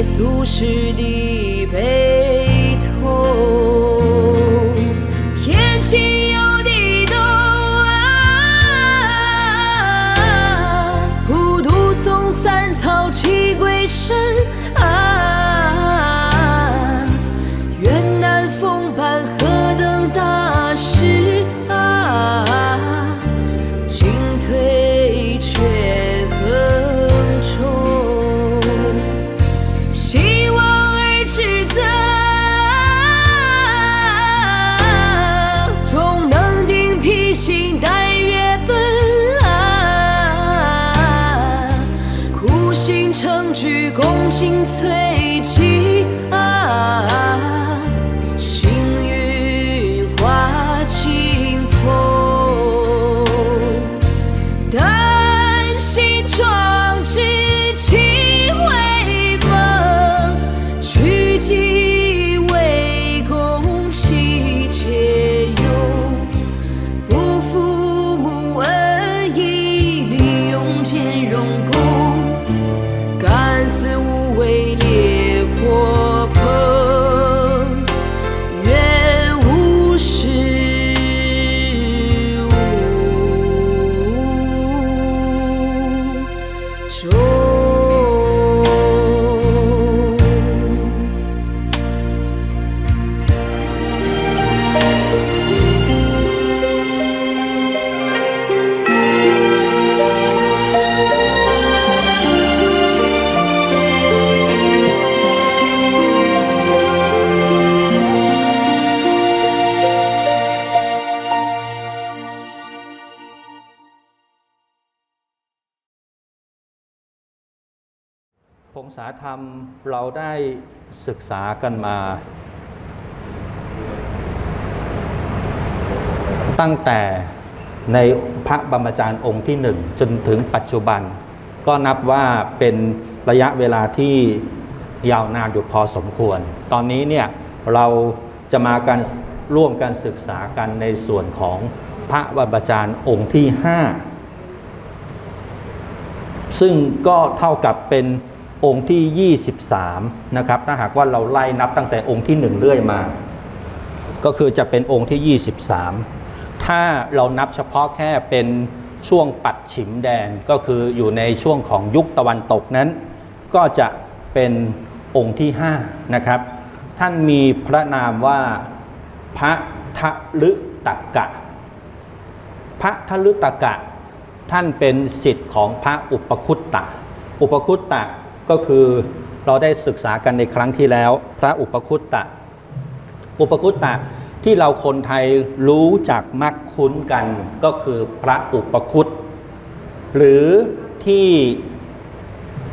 一代俗世的悲心摧。าธรรมเราได้ศึกษากันมา ตั้งแต่ในพระบรมจารย์องค์ที่หนึ่งจนถึงปัจจุบัน ก็นับว่าเป็นระยะเวลาที่ยาวนานอยู่พอสมควร ตอนนี้เนี่ยเราจะมากันร่วมกันศึกษากันในส่วนของพระบรมจารย์องค์ที่ 5 ซึ่งก็เท่ากับเป็น องค์ที่ 23 นะครับ ถ้าหากว่าเราไล่นับตั้งแต่องค์ที่ 1 เรื่อยมา ก็คือจะเป็นองค์ที่ 23 ถ้าเรานับเฉพาะแค่เป็นช่วงปัดฉิมแดนก็คืออยู่ในช่วงของยุคตะวันตกนั้น ก็จะเป็นองค์ที่ 5 นะครับ ท่านมีพระนามว่าพระทะลึตะกะ พระทะลึตะกะ ท่านเป็นสิทธิ์ของพระอุปคุตตะ อุปคุตตะ ก็คือเราได้ศึกษากันในครั้งที่แล้ว พระอุปคุตตะ อุปคุตตะที่เราคนไทยรู้จักมักคุ้นกันก็คือพระอุปคุตหรือที่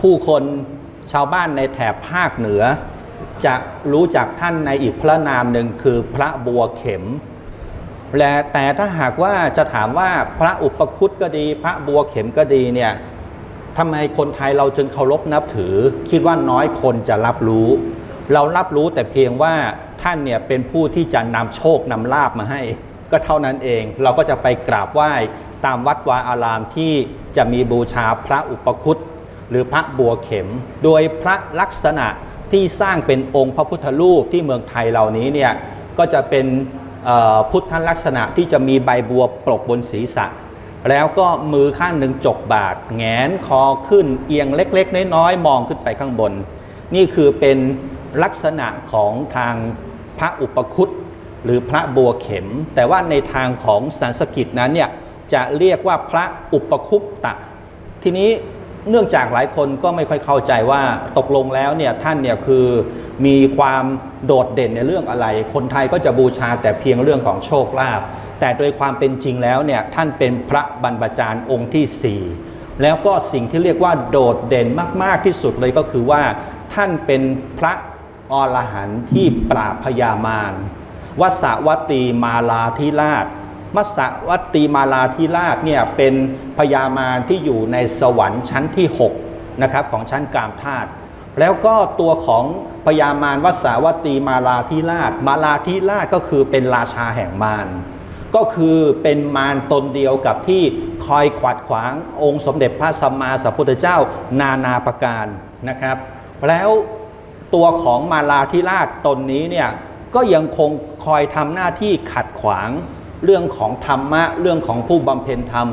ผู้คนชาวบ้านในแถบภาคเหนือ จะรู้จักท่านในอีกพระนามหนึ่งคือพระบัวเข็มและแต่ถ้าหากว่าจะถามว่าพระอุปคุตก็ดี พระบัวเข็มก็ดีเนี่ย ทำไมคนไทยเราจึงเคารพนับถือ คิดว่าน้อยคนจะรับรู้ เรารับรู้แต่เพียงว่าท่านเนี่ยเป็นผู้ที่จะนำโชคนำลาบมาให้ ก็เท่านั้นเองเราก็จะไปกราบไหว้ตามวัดวาอารามที่จะมีบูชาพระอุปคุตหรือพระบัวเข็ม โดยพระลักษณะที่สร้างเป็นองค์พระพุทธรูปที่เมืองไทยเหล่านี้เนี่ยก็จะเป็นพุทธลักษณะที่จะมีใบบัวปกบนศีรษะ แล้วก็มือข้างหนึ่งจกบาทแงนคอขึ้นเอียงเล็ก ๆ น้อยๆมองขึ้นไปข้างบน นี่คือเป็นลักษณะของทางพระอุปคุตหรือพระบัวเข็ม แต่ว่าในทางของสันสกฤตนั้นเนี่ยจะเรียกว่าพระอุปคุปตะ ทีนี้เนื่องจากหลายคนก็ไม่ค่อยเข้าใจว่าตกลงแล้วเนี่ยท่านเนี่ยคือมีความโดดเด่นในเรื่องอะไร คนไทยก็จะบูชาแต่เพียงเรื่องของโชคลาภ แต่โดยความเป็นจริงแล้วเนี่ยท่านเป็นพระบรรพจารย์องค์ที่ 4 แล้วก็สิ่งที่เรียกว่าโดดเด่นมาก ๆ ที่สุดเลยก็คือว่า ท่านเป็นพระอรหันต์ที่ปราบพยามารวสวัตีมาลาธิราชมัสวัตีมาลาธิราชเนี่ยเป็นพญามารที่อยู่ในสวรรค์ชั้นที่6นะครับของชั้นกามธาตุแล้วก็ตัวของพญามารวสวัตตีมาลาธิราช มาลาธิราชก็คือเป็นราชาแห่งมาร ก็คือเป็นมารตนเดียวกับที่คอยขวัดขวางองค์สมเด็จพระสัมมาสัมพุทธเจ้านานาประการนะครับ แล้วตัวของมาลาธิราชตนนี้เนี่ยก็ยังคงคอยทำหน้าที่ขัดขวางเรื่องของธรรมะเรื่องของผู้บำเพ็ญธรรม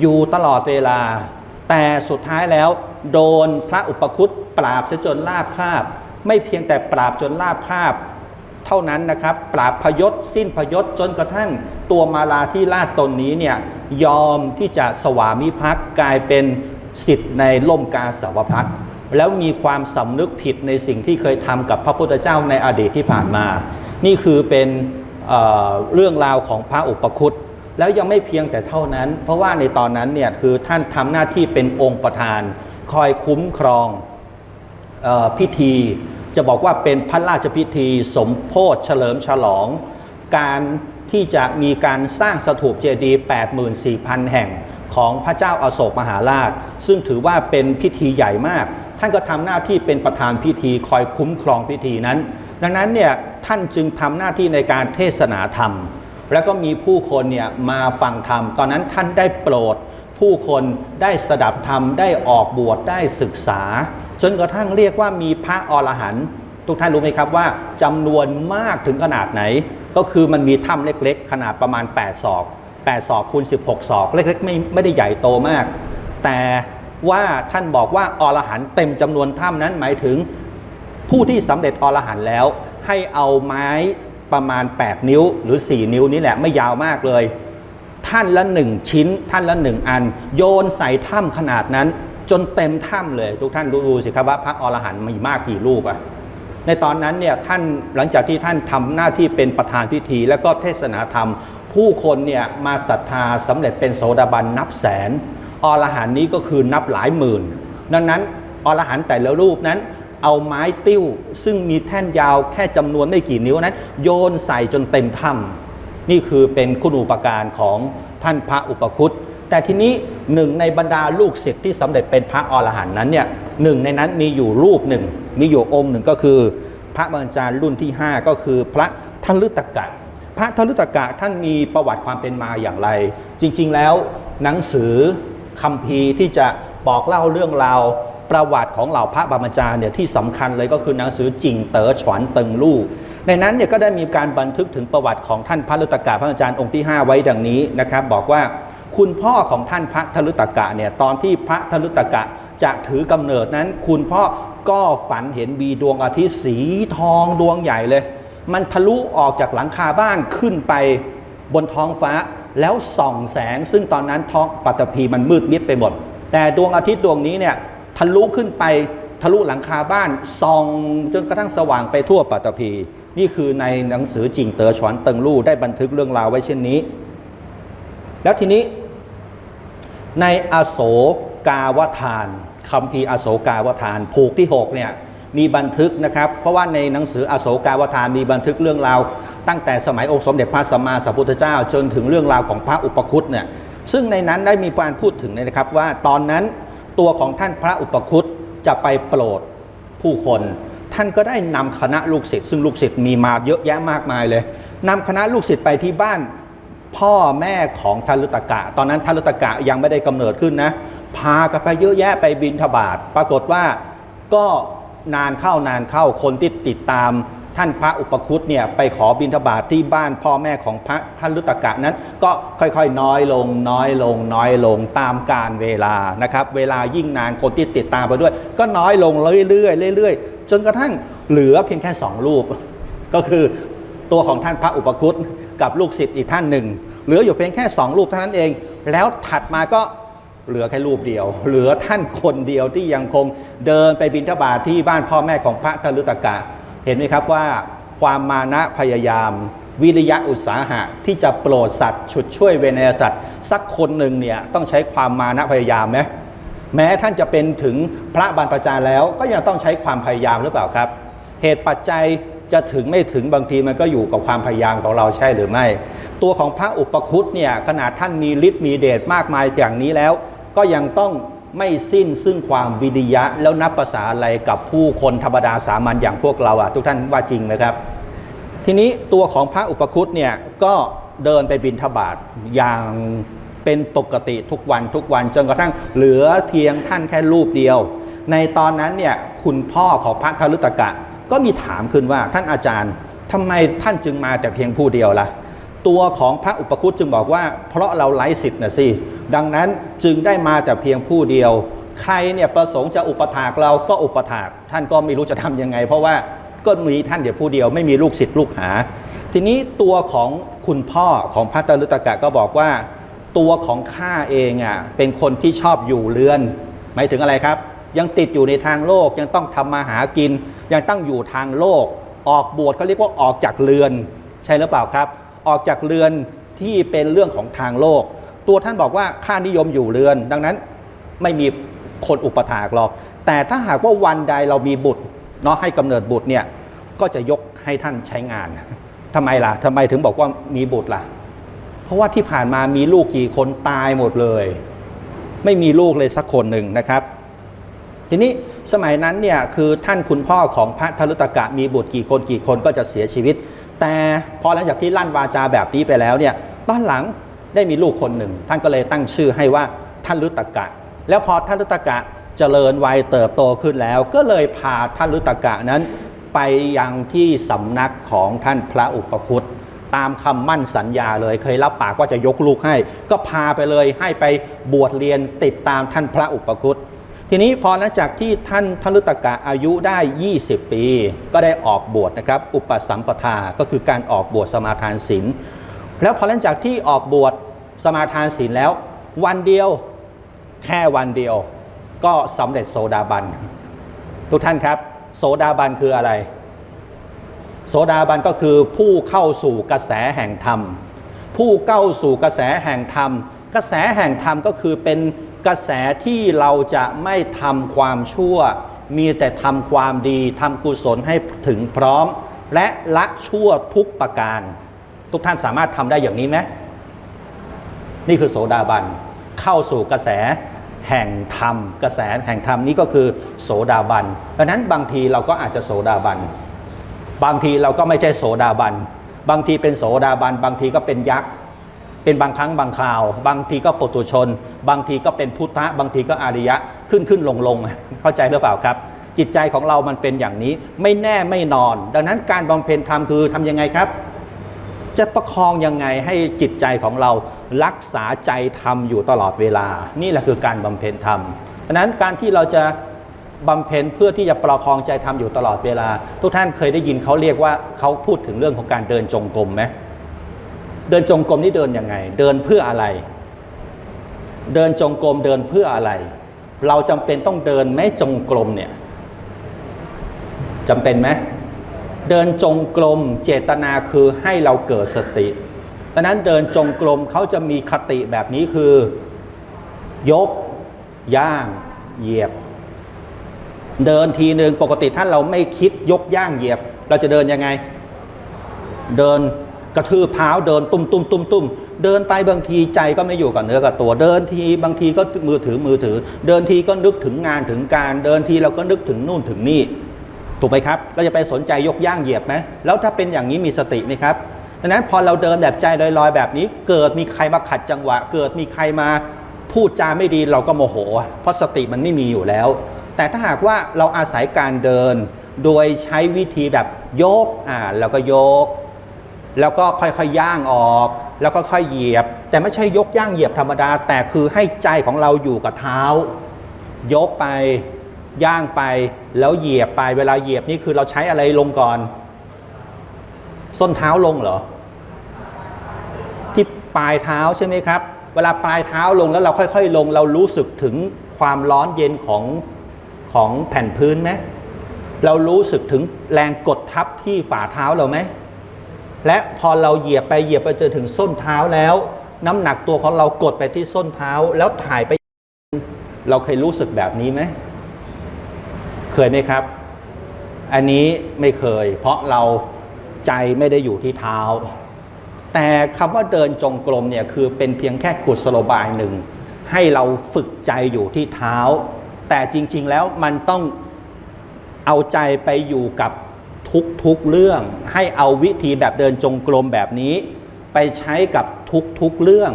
อยู่ตลอดเวลา แต่สุดท้ายแล้วโดนพระอุปคุตปราบเสียจนลาบคาบ ไม่เพียงแต่ปราบจนลาบคาบ เท่านั้นนะครับปราบพยศสิ้นพยศจนกระทั่งตัวมาลาที่ราชตนนี้เนี่ยยอมที่จะสวามิภักดิ์กลายเป็นสิทธิ์ในล่มกาสาวพักแล้วมีความสำนึกผิดในสิ่งที่เคยทำกับพระพุทธเจ้าในอดีตที่ผ่านมา นี่คือเป็นเเรื่องราวของพระอุปคุตแล้วยังไม่เพียงแต่เท่านั้น เพราะว่าในตอนนั้นเนี่ยคือท่านทำหน้าที่เป็นองค์ประธาน คอยคุ้มครองออพิธี จะบอกว่าเป็นพระราชพิธีสมโพธเฉลิมฉลอง การที่จะมีการสร้างสถูปเจดีย์84,000 แห่งของพระเจ้าอาโศกมหาราช ซึ่งถือว่าเป็นพิธีใหญ่มาก ท่านก็ทำหน้าที่เป็นประธานพิธีคอยคุ้มครองพิธีนั้น ดังนั้นเนี่ยท่านจึงทำหน้าที่ในการเทศนาธรรม แล้วก็มีผู้คนเนี่ยมาฟังธรรม ตอนนั้นท่านได้โปรด ผู้คนได้สดับธรรมได้ออกบวชได้ศึกษา จนกระทั่งเรียกว่ามีพระอรหันต์ทุกท่านรู้ไหมครับว่าจำนวนมากถึงขนาดไหน ก็คือมันมีถ้ำเล็กๆ ขนาดประมาณ 8 ศอก 8 ศอกคูณ 16 ศอก เล็กๆ ไม่ไม่ได้ใหญ่โตมาก แต่ว่าท่านบอกว่าอรหันต์เต็มจำนวนถ้ำนั้นหมายถึงผู้ที่สำเร็จอรหันต์แล้ว ให้เอาไม้ประมาณ 8 นิ้วหรือ 4 นิ้วนี้แหละไม่ยาวมากเลย ท่านละหนึ่งชิ้น ท่านละหนึ่งอัน โยนใส่ถ้ำขนาดนั้น จนเต็มถ้ำเลย ทุกท่านดูดูสิครับว่าพระอรหันต์มีมากกี่ลูกอะในตอนนั้นเนี่ยท่านหลังจากที่ท่านทำหน้าที่เป็นประธานพิธี แล้วก็เทศนาธรรม ผู้คนเนี่ยมาศรัทธาสำเร็จเป็นโสดาบันนับแสนอรหันต์นี้ก็คือนับหลายหมื่น ดังนั้นอรหันต์แต่ละรูปนั้นเอาไม้ติ้วซึ่งมีแท่นยาวแค่จำนวนไม่กี่นิ้วนั้น โยนใส่จนเต็มถ้ำนี่คือเป็นคุณอุปการของท่านพระอุปคุตแต่ทีนี้ หนึ่งในบรรดาลูกศิษย์ที่สำเร็จเป็นพระอรหันต์นั้นเนี่ยหนึ่งในนั้นมีอยู่รูปหนึ่งมีอยู่องค์หนึ่งก็คือ พระบรรจารย์รุ่นที่ 5 ก็คือพระทลุตกะ พระทลุตกะท่านมีประวัติความเป็นมาอย่างไร จริงๆแล้วหนังสือคัมภีร์ที่จะบอกเล่าเรื่องราวประวัติของเหล่าพระบรรจารย์เนี่ยที่สำคัญเลยก็คือหนังสือจิงเต๋อฉวนเติงลู่ในนั้นเนี่ยก็ได้มีการบันทึกถึงประวัติของท่านพระลุตกะพระอาจารย์องค์ที่ 5 ไว้ดังนี้นะครับบอกว่า คุณพ่อของท่านพระทลุตกะเนี่ยตอนที่พระทลุตกะจะถือกำเนิดนั้น คุณพ่อก็ฝันเห็นมีดวงอาทิตย์สีทองดวงใหญ่เลย มันทะลุออกจากหลังคาบ้านขึ้นไปบนท้องฟ้าแล้วส่องแสง ซึ่งตอนนั้นท้องปัตภีมันมืดมิดไปหมด แต่ดวงอาทิตย์ดวงนี้เนี่ยทะลุขึ้นไปทะลุหลังคาบ้านส่องจนกระทั่งสว่างไปทั่วปัตภีนี่คือในหนังสือจิงเต๋อฉวนเติงลู่ได้บันทึกเรื่องราวไว้เช่นนี้ แล้วทีนี้ ในอโศกาวทานคำพีร์อโศกาวทานผูกที่6เนี่ยมีบันทึกนะครับ เพราะว่าในหนังสืออโศกาวทานมีบันทึกเรื่องราว ตั้งแต่สมัยองค์สมเด็จพระสัมมาสัมพุทธเจ้า จนถึงเรื่องราวของพระอุปคุตเนี่ยซึ่งในนั้นได้มีการพูดถึงนะครับ ว่าตอนนั้นตัวของท่านพระอุปคุตจะไปโปรดผู้คน ท่านก็ได้นำคณะลูกศิษย์ซึ่งลูกศิษย์มีมาเยอะแยะมากมายเลยนำคณะลูกศิษย์ไปที่บ้าน พ่อแม่ของทัลุตกะ ตอนนั้นทัลุตกะยังไม่ได้กำเนิดขึ้นนะ พากันไปเยอะแยะไปบินทบาทปรากฏว่าก็นานเข้านานเข้าคนที่ติดตามท่านพระอุปคุตเนี่ยไปขอบิณฑบาตที่บ้านพ่อแม่ของพระท่านรุตกะนั้น ก็ค่อยๆ น้อยลงน้อยลงน้อยลงตามการเวลานะครับ เวลายิ่งนานคนที่ติดตามไปด้วย ก็น้อยลงเรื่อยๆเรื่อยๆจนกระทั่งเหลือเพียงแค่สองรูป ก็คือตัวของท่านพระอุปคุตกับลูกศิษย์อีกท่านหนึ่ง เหลืออยู่เพียงแค่สองรูปเท่านั้นเอง แล้วถัดมาก็เหลือแค่รูปเดียว เหลือท่านคนเดียวที่ยังคงเดินไปบิณฑบาตที่บ้านพ่อแม่ของพระทลุตกะ เห็นไหมครับว่าความมานะพยายาม วิริยะอุตสาหะ ที่จะโปรดสัตว์ฉุดช่วยเวนยสัตว์ สักคนหนึ่งเนี่ยต้องใช้ความมานะพยายามไหมแม้ท่านจะเป็นถึงพระบรรพจารย์แล้วก็ยังต้องใช้ความพยายามหรือเปล่าครับ เหตุปัจจัย จะถึงไม่ถึงบางทีมันก็อยู่กับความพยายามของเราใช่หรือไม่ ตัวของพระอุปคุตเนี่ยขนาดท่านมีฤทธิ์มีเดชมากมายอย่างนี้แล้ว ก็ยังต้องไม่สิ้นซึ่งความวิริยะแล้วนับภาษาอะไรกับผู้คนธรรมดาสามัญอย่างพวกเราอะทุกท่านว่าจริงไหมครับ ทีนี้ตัวของพระอุปคุตเนี่ยก็เดินไปบินทบาทอย่างเป็นปกติทุกวันทุกวันจนกระทั่งเหลือเพียงท่านแค่รูปเดียว ในตอนนั้นเนี่ยคุณพ่อของพระทลุตกะ ก็มีถามขึ้นว่าท่านอาจารย์ทำไมท่านจึงมาแต่เพียงผู้เดียวล่ะ ตัวของพระอุปคุตจึงบอกว่า เพราะเราไร้สิทธิ์นะสิดังนั้นจึงได้มาแต่เพียงผู้เดียว ใครเนี่ยประสงค์จะอุปถากเราก็อุปถาก ท่านก็ไม่รู้จะทำยังไง เพราะว่าก็มีท่านเดียวผู้เดียวไม่มีลูกศิษย์ลูกหา ทีนี้ตัวของคุณพ่อของพระตลุตกะก็บอกว่า ตัวของข้าเองอะเป็นคนที่ชอบอยู่เรือนหมายถึงอะไรครับ ยังติดอยู่ในทางโลกยังต้องทำมาหากิน ยังต้องอยู่ทางโลก ออกบวชเขาเรียกว่าออกจากเรือน ใช่หรือเปล่าครับ ออกจากเรือนที่เป็นเรื่องของทางโลก ตัวท่านบอกว่าข้านิยมอยู่เรือน ดังนั้นไม่มีคนอุปถากหรอก แต่ถ้าหากว่าวันใดเรามีบุตรเนาะให้กำเนิดบุตรเนี่ยก็จะยกให้ท่านใช้งานทำไมล่ะทำไมถึงบอกว่ามีบุตรล่ะ เพราะว่าที่ผ่านมามีลูกกี่คนตายหมดเลย ไม่มีลูกเลยสักคนหนึ่งนะครับ ทีนี้ สมัยนั้นเนี่ยคือท่านคุณพ่อของพระทลุตกะมีบุตรกี่คนกี่คนก็จะเสียชีวิต แต่พอหลังจากที่ลั่นวาจาแบบนี้ไปแล้วเนี่ยตอนหลังได้มีลูกคนหนึ่ง ท่านก็เลยตั้งชื่อให้ว่าท่านลุตกะ แล้วพอท่านลุตกะเจริญวัยเติบโตขึ้นแล้ว ก็เลยพาท่านลุตกะนั้น ไปยังที่สำนักของท่านพระอุปคุตตามคำมั่นสัญญาเลยเคยรับปากว่าจะยกลูกให้ ก็พาไปเลยให้ไปบวชเรียนติดตามท่านพระอุปคุต ทีนี้พอหลังจากที่ท่านทลุตกะอายุได้ 20 ปี ก็ได้ออกบวชนะครับ อุปสัมปทาก็คือการออกบวชสมาทานศีลแล้วพอหลังจากที่ออกบวชสมาทานศีลแล้ว วันเดียวแค่วันเดียว ก็สำเร็จโสดาบัน ทุกท่านครับโสดาบันคืออะไรโสดาบันก็คือผู้เข้าสู่กระแสแห่งธรรม ผู้เข้าสู่กระแสแห่งธรรม กระแสแห่งธรรมก็คือเป็น กระแสที่เราจะไม่ทำความชั่ว มีแต่ทำความดีทำกุศลให้ถึงพร้อม และละชั่วทุกประการ ทุกท่านสามารถทำได้อย่างนี้ไหมนี่คือโสดาบันเข้าสู่กระแสแห่งธรรม กระแสแห่งธรรมนี้ก็คือโสดาบันดังนั้นบางทีเราก็อาจจะโสดาบันบางทีเราก็ไม่ใช่โสดาบันบางทีเป็นโสดาบันบางทีก็เป็นยักษ์ เป็นบางครั้งบางคราว บางทีก็ปุตุชน บางทีก็เป็นพุทธะ บางทีก็อาริยะขึ้นขึ้นลงลงเข้าใจหรือเปล่าครับ จิตใจของเรามันเป็นอย่างนี้ไม่แน่ไม่นอน ดังนั้นการบำเพ็ญธรรมคือทำยังไงครับ จะประคองยังไงให้จิตใจของเรารักษาใจธรรมอยู่ตลอดเวลา นี่แหละคือการบำเพ็ญธรรมดังนั้นการที่เราจะบำเพ็ญเพื่อที่จะประคองใจธรรมอยู่ตลอดเวลา ทุกท่านเคยได้ยินเขาเรียกว่าเขาพูดถึงเรื่องของการเดินจงกรมไหม เดินจงกรมนี่เดินยังไง เดินเพื่ออะไร เดินจงกรมเดินเพื่ออะไร เราจำเป็นต้องเดินแม้จงกรมเนี่ยจำเป็นไหมเดินจงกรมเจตนาคือให้เราเกิดสติดังนั้นเดินจงกรมเขาจะมีคติแบบนี้คือ ยก ย่าง เหยียบ เดินทีหนึ่งปกติถ้าเราไม่คิดยกย่างเหยียบ เราจะเดินยังไง เดิน กระทืบเท้าเดินตุ้มตุ้มตุ้มตุ้มเดินไปบางทีใจก็ไม่อยู่กับเนื้อกับตัว เดินทีบางทีก็มือถือมือถือ เดินทีก็นึกถึงงานถึงการ เดินทีเราก็นึกถึงนู่นถึงนี่ ถูกไหมครับ เราจะไปสนใจยกย่างเหยียบไหมแล้วถ้าเป็นอย่างนี้มีสติไหมครับดังนั้นพอเราเดินแบบใจลอยๆ แบบนี้ เกิดมีใครมาขัดจังหวะ เกิดมีใครมาพูดจาไม่ดีเราก็โมโห เพราะสติมันไม่มีอยู่แล้ว แต่ถ้าหากว่าเราอาศัยการเดิน โดยใช้วิธีแบบยกอ่าแล้วก็ยก แล้วก็ค่อยๆย่างออก แล้วก็ค่อยเหยียบ แต่ไม่ใช่ยกย่างเหยียบธรรมดา แต่คือให้ใจของเราอยู่กับเท้า ยกไปย่างไปแล้วเหยียบไปเวลาเหยียบนี่คือเราใช้อะไรลงก่อน ส้นเท้าลงเหรอ ที่ปลายเท้าใช่ไหมครับ เวลาปลายเท้าลงแล้วเราค่อยๆ ลง เรารู้สึกถึงความร้อนเย็นของของแผ่นพื้นไหมเรารู้สึกถึงแรงกดทับที่ฝ่าเท้าเราไหม และพอเราเหยียบไปเหยียบไปจนถึงส้นเท้าแล้ว น้ำหนักตัวของเรากดไปที่ส้นเท้าแล้วถ่ายไป เราเคยรู้สึกแบบนี้ไหมเคยไหมครับ อันนี้ไม่เคย เพราะเราใจไม่ได้อยู่ที่เท้า แต่คำว่าเดินจงกรมเนี่ยคือเป็นเพียงแค่กุศโลบายหนึ่ง ให้เราฝึกใจอยู่ที่เท้า แต่จริง ๆ แล้วมันต้องเอาใจไปอยู่กับ ทุกๆเรื่อง ให้เอาวิธีแบบเดินจงกรมแบบนี้ ไปใช้กับทุกๆเรื่อง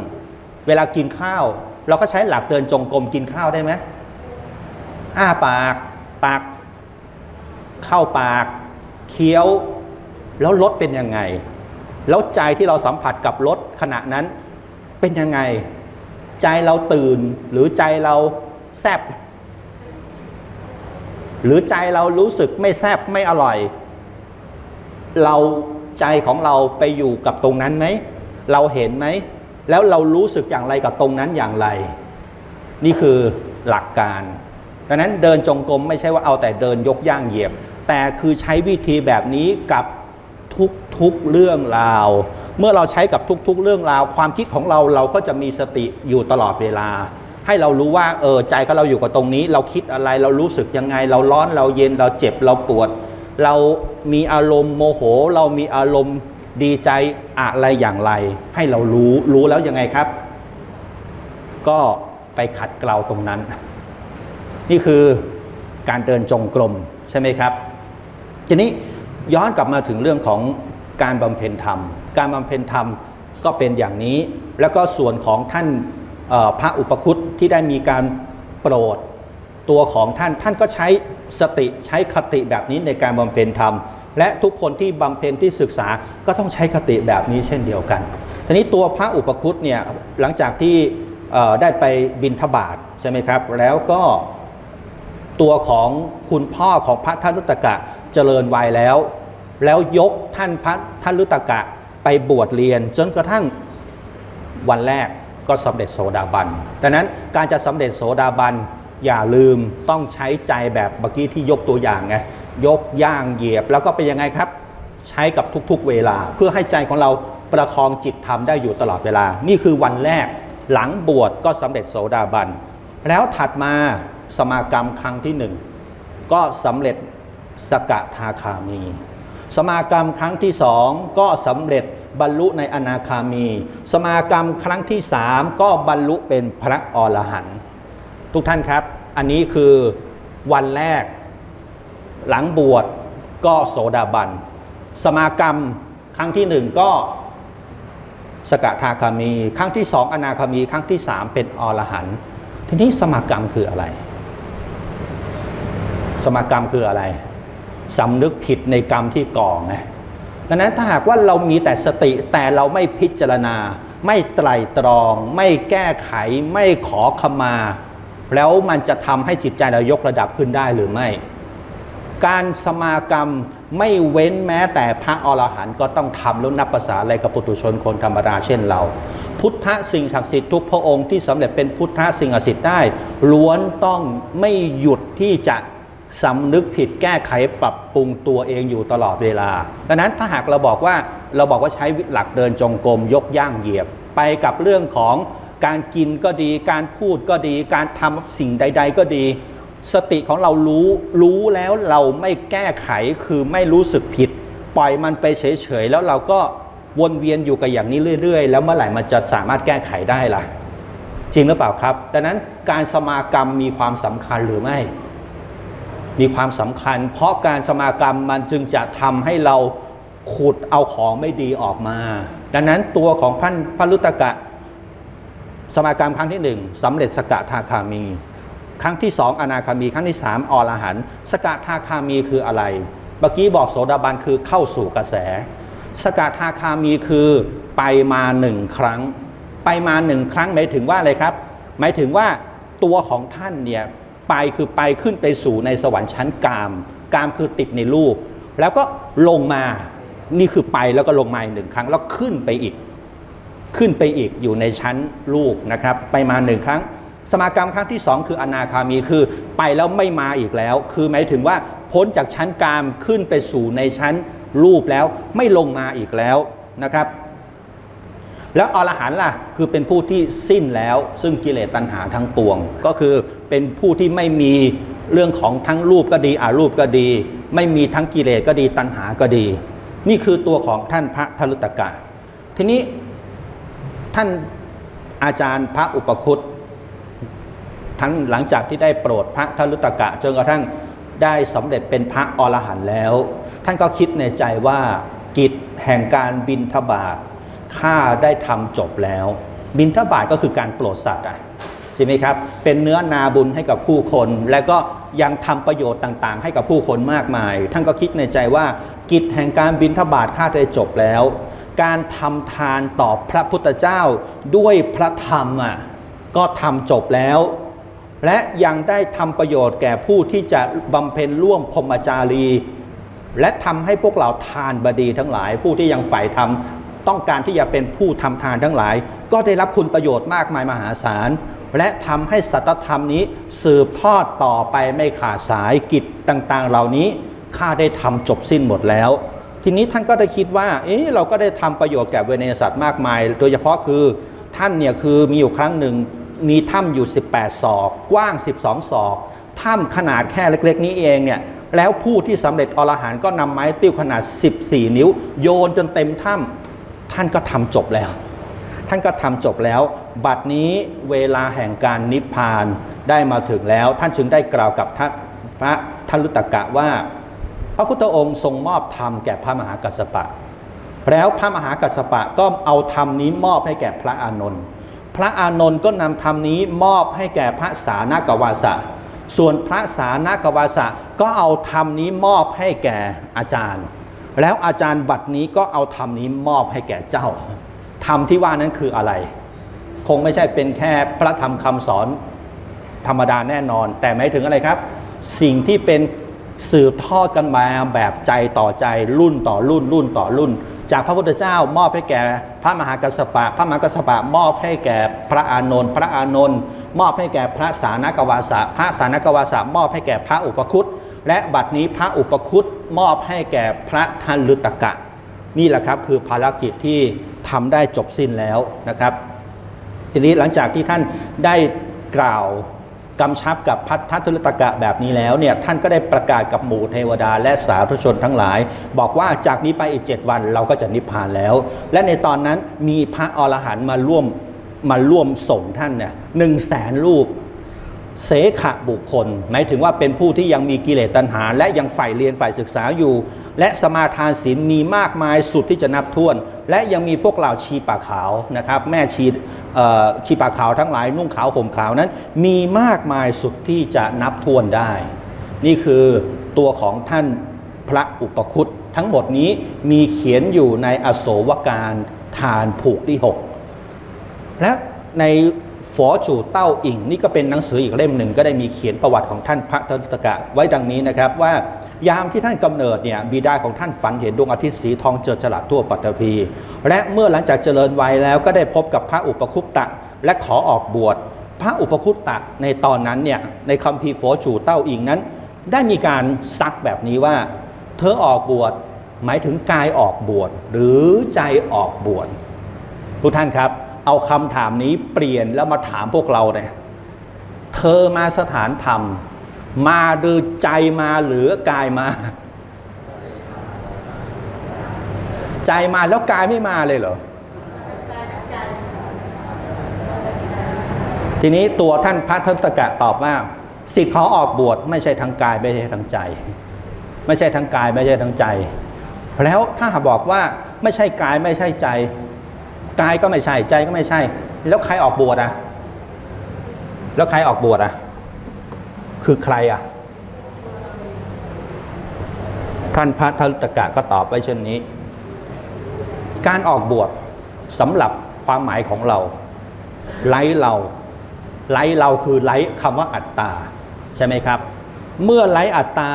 เวลากินข้าว เราก็ใช้หลักเดินจงกรมกินข้าวได้ไหมอ้าปากปากเข้าปากเคี้ยวแล้วรสเป็นยังไง แล้วใจที่เราสัมผัสกับรสขณะนั้นเป็นยังไง ใจเราตื่นหรือใจเราแซบหรือใจเรารู้สึกไม่แซบไม่อร่อย เราใจของเราไปอยู่กับตรงนั้นไหม เราเห็นไหม แล้วเรารู้สึกอย่างไรกับตรงนั้นอย่างไร นี่คือหลักการดังนั้นเดินจงกรมไม่ใช่ว่าเอาแต่เดินยกย่างเหยียบ แต่คือใช้วิธีแบบนี้กับทุกๆเรื่องราว เมื่อเราใช้กับทุกๆ เรื่องราว ความคิดของเราเราก็จะมีสติอยู่ตลอดเวลา ให้เรารู้ว่าเออใจของเราอยู่กับตรงนี้ เราคิดอะไรเรารู้สึกยังไง เราร้อนเราเย็นเราเจ็บเราปวด เรามีอารมณ์โมโห เรามีอารมณ์ดีใจอะไรอย่างไร ให้เรารู้รู้แล้วยังไงครับ ก็ไปขัดเกลาตรงนั้น นี่คือการเดินจงกรมใช่ไหมครับ ทีนี้ย้อนกลับมาถึงเรื่องของการบำเพ็ญธรรม การบำเพ็ญธรรมก็เป็นอย่างนี้ แล้วก็ส่วนของท่านพระอุปคุตที่ได้มีการโปรดตัวของท่านท่านก็ใช้ สติใช้คติแบบนี้ในการบำเพ็ญธรรม และทุกคนที่บำเพ็ญที่ศึกษาก็ต้องใช้คติแบบนี้เช่นเดียวกัน ทีนี้ตัวพระอุปคุตเนี่ยหลังจากที่ได้ไปบินทบาทใช่ไหมครับ แล้วก็ตัวของคุณพ่อของพระท่านรุตกะเจริญวัยแล้ว แล้วยกท่านพระท่านรุตกะไปบวชเรียนจนกระทั่งวันแรกก็สำเร็จโสดาบัน ดังนั้นการจะสำเร็จโสดาบัน อย่าลืมต้องใช้ใจแบบเมื่อกี้ที่ยกตัวอย่างไงยกย่างเหยียบแล้วก็เป็นยังไงครับ ใช้กับทุกๆเวลา เพื่อให้ใจของเราประคองจิตทำได้อยู่ตลอดเวลา นี่คือวันแรกหลังบวชก็สำเร็จโสดาบัน แล้วถัดมาสมากรรมครั้งที่หนึ่งก็สำเร็จสกทาคามี สมากรรมครั้งที่สองก็สำเร็จบรรลุในอนาคามี สมากรรมครั้งที่สามก็บรรลุเป็นพระอรหันต์ ทุกท่านครับ อันนี้คือวันแรก หลังบวชก็โสดาบัน สมากรรมครั้งที่หนึ่งก็สกทาคามี ครั้งที่สองอนาคามี ครั้งที่สามเป็นอรหันต์ทีนี้สมากรรมคืออะไร สมากรรมคืออะไรสำนึกผิดในกรรมที่ก่อไงดังนั้นถ้าหากว่าเรามีแต่สติแต่เราไม่พิจารณา ไม่ไตรตรอง ไม่แก้ไข ไม่ขอขมา แล้วมันจะทำให้จิตใจเรายกระดับขึ้นได้หรือไม่ การสมากรรมไม่เว้นแม้แต่พระอรหันต์ก็ต้องทำแล้วนับภาษาอะไรกับปุถุชนคนธรรมดาเช่นเรา พุทธสิ่งศักดิ์สิทธิ์ทุกพระองค์ที่สำเร็จเป็นพุทธสิ่งศักดิ์สิทธิ์ได้ ล้วนต้องไม่หยุดที่จะสำนึกผิดแก้ไขปรับปรุงตัวเองอยู่ตลอดเวลาดังนั้นถ้าหากเราบอกว่าเราบอกว่าใช้หลักเดินจงกรมยกย่างเหยียบ ไปกับเรื่องของ การกินก็ดี การพูดก็ดี การทำสิ่งใด ๆ ก็ดี สติของเรารู้รู้แล้วเราไม่แก้ไขคือไม่รู้สึกผิด ปล่อยมันไปเฉยๆแล้วเราก็วนเวียนอยู่กับอย่างนี้เรื่อย ๆ แล้วเมื่อไหร่มันจะสามารถแก้ไขได้ล่ะ จริงหรือเปล่าครับ ดังนั้นการสมากรรมมีความสำคัญหรือไม่ มีความสำคัญ เพราะการสมากรรมมันจึงจะทำให้เราขุดเอาของไม่ดีออกมา ดังนั้นตัวของพันพระลุตกะ สมากรรมครั้งที่หนึ่งสำเร็จสกทาคามี ครั้งที่สองอนาคามี ครั้งที่สามอรหันต์สกทาคามีคืออะไร เมื่อกี้บอกโสดาบันคือเข้าสู่กระแส สกทาคามีคือไปมาหนึ่งครั้ง ไปมาหนึ่งครั้งหมายถึงว่าอะไรครับ หมายถึงว่าตัวของท่านเนี่ยไปคือไปขึ้นไปสู่ในสวรรค์ชั้นกาม กามคือติดในรูป แล้วก็ลงมา นี่คือไปแล้วก็ลงมาหนึ่งครั้งแล้วขึ้นไปอีก ขึ้นไปอีกอยู่ในชั้นลูกนะครับ ไปมาหนึ่งครั้ง สมากรรมครั้งที่สองคืออนาคามีคือไปแล้วไม่มาอีกแล้ว คือหมายถึงว่าพ้นจากชั้นกามขึ้นไปสู่ในชั้นรูปแล้วไม่ลงมาอีกแล้วนะครับ แล้วอรหันต์ล่ะคือเป็นผู้ที่สิ้นแล้วซึ่งกิเลสตัณหาทั้งปวง ก็คือเป็นผู้ที่ไม่มีเรื่องของทั้งรูปก็ดีอารูปก็ดี ไม่มีทั้งกิเลสก็ดีตัณหาก็ดี นี่คือตัวของท่านพระทรุตกะ ทีนี้ ท่านอาจารย์พระอุปคุตทั้งหลังจากที่ได้โปรดพระทรุตกะจนกระทั่งได้สำเร็จเป็นพระอรหันต์แล้ว ท่านก็คิดในใจว่ากิจแห่งการบินทบาทข้าได้ทำจบแล้ว บินทบาทก็คือการโปรดสัตว์อะใช่ไหมครับ เป็นเนื้อนาบุญให้กับผู้คน และก็ยังทำประโยชน์ต่างๆ ให้กับผู้คนมากมาย ท่านก็คิดในใจว่ากิจแห่งการบินทบาทข้าได้จบแล้ว การทำทานต่อพระพุทธเจ้าด้วยพระธรรมอะก็ทำจบแล้ว และยังได้ทำประโยชน์แก่ผู้ที่จะบำเพ็ญร่วมพรมจารี และทำให้พวกเราทานบดีทั้งหลาย ผู้ที่ยังใฝ่ธรรมต้องการที่จะเป็นผู้ทำทานทั้งหลาย ก็ได้รับคุณประโยชน์มากมายมหาศาลและทำให้สัตธรรมนี้สืบทอดต่อไปไม่ขาดสายกิจต่างๆ เหล่านี้ข้าได้ทำจบสิ้นหมดแล้ว ทีนี้ท่านก็ได้คิดว่า เอ๊ะเราก็ได้ทำประโยชน์แก่เวเนสัตว์มากมาย โดยเฉพาะคือท่านเนี่ยคือมีอยู่ครั้งหนึ่งมีถ้ำอยู่ 18 ศอก กว้าง 12 ศอก ถ้ำขนาดแค่เล็กๆ นี้เองเนี่ย แล้วผู้ที่สำเร็จอรหันต์ก็นำไม้ติ้วขนาด 14 นิ้ว โยนจนเต็มถ้ำท่านก็ทำจบแล้ว ท่านก็ทำจบแล้ว บัดนี้เวลาแห่งการนิพพานได้มาถึงแล้ว ท่านจึงได้กล่าวกับท่านพระทันรุตกะว่า ระพุทธองค์ทรงมอบธรรมแก่พระมหากัสสปะ แล้วพระมหากัสสปะก็เอาธรรมนี้มอบให้แก่พระอานนท์พระอานนท์ก็นำธรรมนี้มอบให้แก่พระสานกวาสะ ส่วนพระสานกวาสะก็เอาธรรมนี้มอบให้แก่อาจารย์ แล้วอาจารย์บัดนี้ก็เอาธรรมนี้มอบให้แก่เจ้า ธรรมที่ว่านั้นคืออะไร คงไม่ใช่เป็นแค่พระธรรมคำสอนธรรมดาแน่นอน แต่หมายถึงอะไรครับ สิ่งที่เป็น สืบทอดกันมาแบบใจต่อใจรุ่นต่อรุ่นรุ่นต่อรุ่น จากพระพุทธเจ้ามอบให้แก่พระมหากัสสปะ พระมหากัสสปะมอบให้แก่พระอานนท์พระอานนท์มอบให้แก่พระสานกวาสะพระสานกวาสะมอบให้แก่พระอุปคุตและบัดนี้พระอุปคุตมอบให้แก่พระทันลุตกะ นี่แหละครับคือภารกิจที่ทำได้จบสิ้นแล้วนะครับ ทีนี้หลังจากที่ท่านได้กล่าว กำชับกับพัทธทุลตกะแบบนี้แล้วเนี่ยท่านก็ได้ประกาศกับหมู่เทวดาและสาธุชนทั้งหลาย บอกว่าจากนี้ไปอีก 7 วันเราก็จะนิพพานแล้ว และในตอนนั้นมีพระอรหันต์มาร่วมมาร่วมส่งท่านเนี่ยหนึ่งแสนรูปเสขะบุคคล หมายถึงว่าเป็นผู้ที่ยังมีกิเลสตัณหา และยังใฝ่เรียนใฝ่ศึกษาอยู่ และสมาทานศีลมีมากมายสุดที่จะนับถ้วน และยังมีพวกเหล่าชีปากขาวนะครับ แม่ชีชีปากขาวทั้งหลายนุ่งขาวห่มขาวนั้น มีมากมายสุดที่จะนับถ้วนได้ นี่คือตัวของท่านพระอุปคุตทั้งหมดนี้มีเขียนอยู่ในอโศวการทานผูกที่หกและในฝอจูเต้าอิงนี่ก็เป็นหนังสืออีกเล่มหนึ่ง ก็ได้มีเขียนประวัติของท่านพระตตกะไว้ดังนี้นะครับว่า ยามที่ท่านกำเนิดเนี่ยบิดาของท่านฝันเห็นดวงอาทิตย์สีทองเจิดฉลาดทั่วปัตตภีและเมื่อหลังจากเจริญวัยแล้วก็ได้พบกับพระอุปคุปตะ และขอออกบวช พระอุปคุปตะในตอนนั้นเนี่ยในคัมภีร์ฝอจูเต้าอิงนั้น ได้มีการซักแบบนี้ว่า เธอออกบวชหมายถึงกายออกบวชหรือใจออกบวชทุกท่านครับ เอาคำถามนี้เปลี่ยนแล้วมาถามพวกเราเนี่ยเธอมาสถานธรรม มาดูใจมาหรือกายมา ใจมาแล้วกายไม่มาเลยเหรอ ทีนี้ตัวท่านพระทัตกะตอบว่า สิทธิ์ขอออกบวชไม่ใช่ทั้งกายไม่ใช่ทั้งใจ ไม่ใช่ทั้งกายไม่ใช่ทั้งใจ แล้วถ้าบอกว่าไม่ใช่กายไม่ใช่ใจกายก็ไม่ใช่ใจก็ไม่ใช่ แล้วใครออกบวชอะ แล้วใครออกบวชอะ คือใครอะ ท่านพระทรุตกะก็ตอบไว้เช่นนี้ การออกบวชสำหรับความหมายของเราไร้เราไร้เราคือไร้คำว่าอัตตา ใช่ไหมครับ เมื่อไร้อัตตา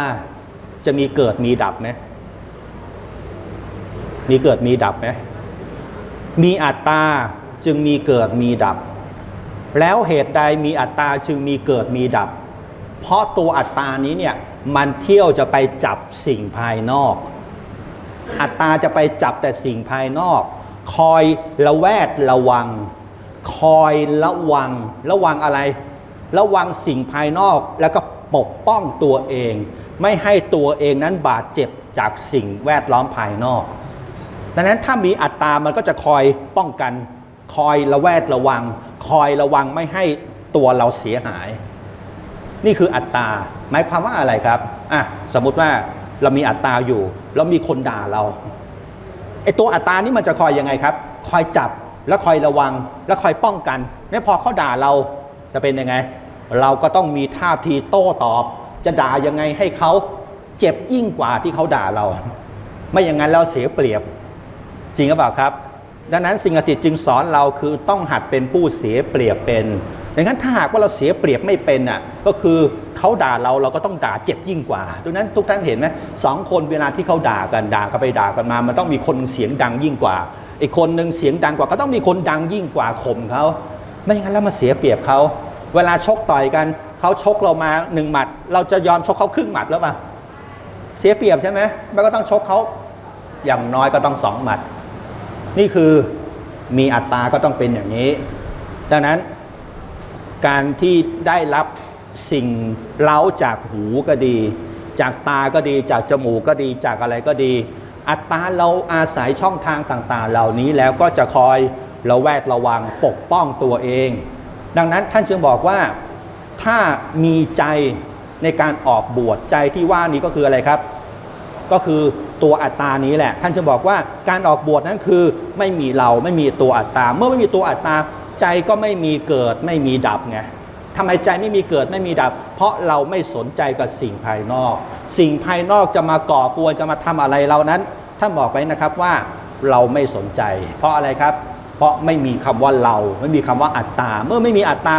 จะมีเกิดมีดับไหมมีเกิดมีดับไหมมีอัตตาจึงมีเกิดมีดับ แล้วเหตุใดมีอัตตาจึงมีเกิดมีดับ เพราะตัวอัตตานี้เนี่ยมันเที่ยวจะไปจับสิ่งภายนอก อัตตาจะไปจับแต่สิ่งภายนอก คอยระแวดระวัง คอยระวัง ระวังอะไร ระวังสิ่งภายนอกแล้วก็ปกป้องตัวเอง ไม่ให้ตัวเองนั้นบาดเจ็บจากสิ่งแวดล้อมภายนอก ดังนั้นถ้ามีอัตตามันก็จะคอยป้องกัน คอยระแวดระวัง คอยระวังไม่ให้ตัวเราเสียหาย นี่คืออัตตาหมายความว่าอะไรครับอะสมมุติว่าเรามีอัตตาอยู่ แล้วมีคนด่าเราไอตัวอัตตานี่มันจะคอยยังไงครับ คอยจับแล้วคอยระวังแล้วคอยป้องกันเนี่ยพอเขาด่าเราจะเป็นยังไง เราก็ต้องมีท่าทีโต้ตอบ จะด่ายังไงให้เขาเจ็บยิ่งกว่าที่เขาด่าเรา ไม่อย่างนั้นเราเสียเปรียบ จริงหรือเปล่าครับ ดังนั้นสิ่งศักดิ์สิทธิ์จึงสอนเราคือต้องหัดเป็นผู้เสียเปรียบเป็น ดังนั้นถ้าหากว่าเราเสียเปรียบไม่เป็นอะก็คือเขาด่าเราเราก็ต้องด่าเจ็บยิ่งกว่าดังนั้นทุกท่านเห็นไหมสองคนเวลาที่เขาด่ากันด่ากันไปด่ากันมา มันต้องมีคนเสียงดังยิ่งกว่าอีกคนหนึ่งเสียงดังกว่าก็ต้องมีคนดังยิ่งกว่าข่มเขาไม่อย่างนั้นแล้วมาเสียเปรียบเขาเวลาชกต่อยกันเขาชกเรามาหนึ่งหมัด เราจะยอมชกเขาครึ่งหมัดแล้วป่ะเสียเปรียบใช่ไหมมันก็ต้องชกเขาอย่างน้อยก็ต้องสองหมัด นี่คือมีอัตราก็ต้องเป็นอย่างนี้ ดังนั้น การที่ได้รับสิ่งเล้าจากหูก็ดี จากตาก็ดีจากจมูกก็ดีจากอะไรก็ดี อัตราเราอาศัยช่องทางต่างๆ เหล่านี้แล้วก็จะคอยระแวดระวังปกป้องตัวเอง ดังนั้นท่านจึงบอกว่าถ้ามีใจในการออกบวชใจที่ว่านี้ก็คืออะไรครับ ก็คือตัวอัตตานี้แหละ ท่านจะบอกว่าการออกบวชนั้นคือไม่มีเราไม่มีตัวอัตตา เมื่อไม่มีตัวอัตตา ใจก็ไม่มีเกิดไม่มีดับไงทำไมใจไม่มีเกิดไม่มีดับ เพราะเราไม่สนใจกับสิ่งภายนอก สิ่งภายนอกจะมาก่อกวนจะมาทำอะไรเรานั้นท่านบอกไว้นะครับว่าเราไม่สนใจ เพราะอะไรครับ เพราะไม่มีคำว่าเรา ไม่มีคำว่าอัตตา เมื่อไม่มีอัตตา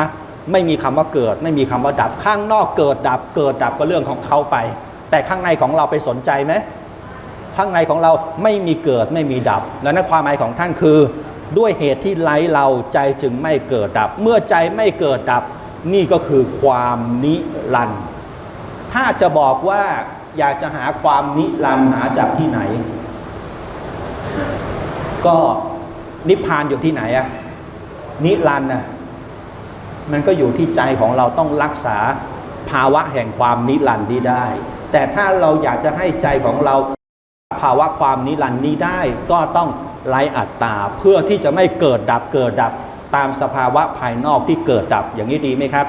ไม่มีคำว่าเกิด ไม่มีคำว่าดับ ข้างนอกเกิดดับ เกิดดับก็เรื่องของเขาไป แต่ข้างในของเราไปสนใจไหมข้างในของเราไม่มีเกิดไม่มีดับ และนั่นความหมายของท่านคือ ด้วยเหตุที่ไร้เราใจจึงไม่เกิดดับ เมื่อใจไม่เกิดดับ นี่ก็คือความนิรันดร์ถ้าจะบอกว่าอยากจะหาความนิรันดร์หาจากที่ไหน ก็นิพพานอยู่ที่ไหนอะนิรันดร์นะมันก็อยู่ที่ใจของเราต้องรักษาภาวะแห่งความนิรันดร์นี้ได้ แต่ถ้าเราอยากจะให้ใจของเราภาวะความนิรันดร์นี้ได้ก็ต้อง ไร้อัตตาเพื่อที่จะไม่เกิดดับเกิดดับตามสภาวะภายนอกที่เกิดดับอย่างนี้ดีไหมครับ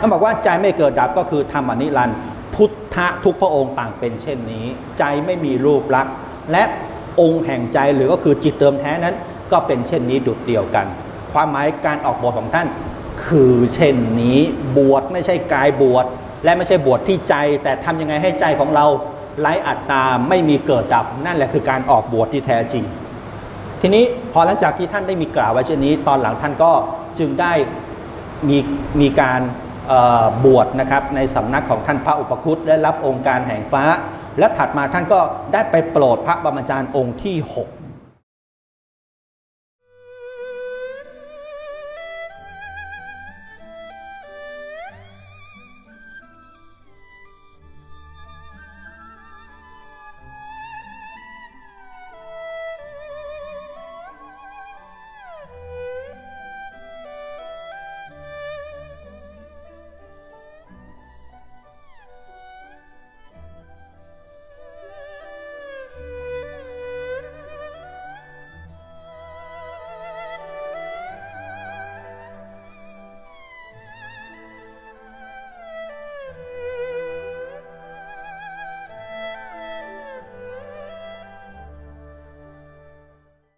ต้องบอกว่าใจไม่เกิดดับก็คือธรรมนิรันด์พุทธะทุกพระองค์ต่างเป็นเช่นนี้ ใจไม่มีรูปลักษณ์ และองค์แห่งใจหรือก็คือจิตเติมแท้นั้น ก็เป็นเช่นนี้ดุดเดียวกัน ความหมายการออกบวชของท่าน คือเช่นนี้บวชไม่ใช่กายบวชและไม่ใช่บวชที่ใจ แต่ทำยังไงให้ใจของเรา ไร้อัตตาไม่มีเกิดดับ นั่นแหละคือการออกบวชที่แท้จริง ทีนี้พอหลังจากที่ท่านได้มีกล่าวไว้เช่นนี้ ตอนหลังท่านก็จึงได้มีมีการบวชนะครับในสำนักของท่านพระอุปคุตได้รับองค์การแห่งฟ้า และถัดมาท่านก็ได้ไปโปรดพระบรมจารย์องค์ที่ 6